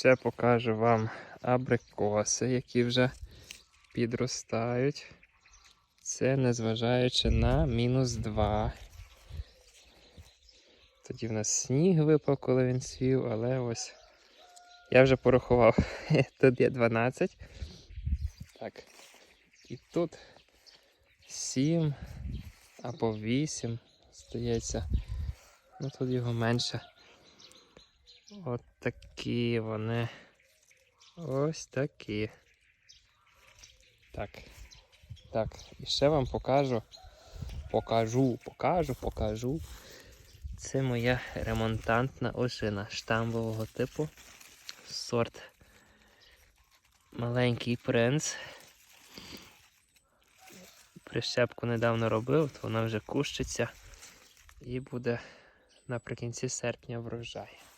Ще покажу вам абрикоси, які вже підростають. Це незважаючи на мінус 2. Тоді в нас сніг випав, коли він свів, але ось я вже порахував. Тут є 12. Так. І тут 7 або 8, здається. Ну тут його менше. От такі вони. Ось такі. Так. Так, і ще вам покажу. Покажу, покажу, покажу. Це моя ремонтантна ошина штамбового типу. Сорт Маленький принц. Прищепку недавно робив, то вона вже кущиться і буде наприкінці серпня врожай.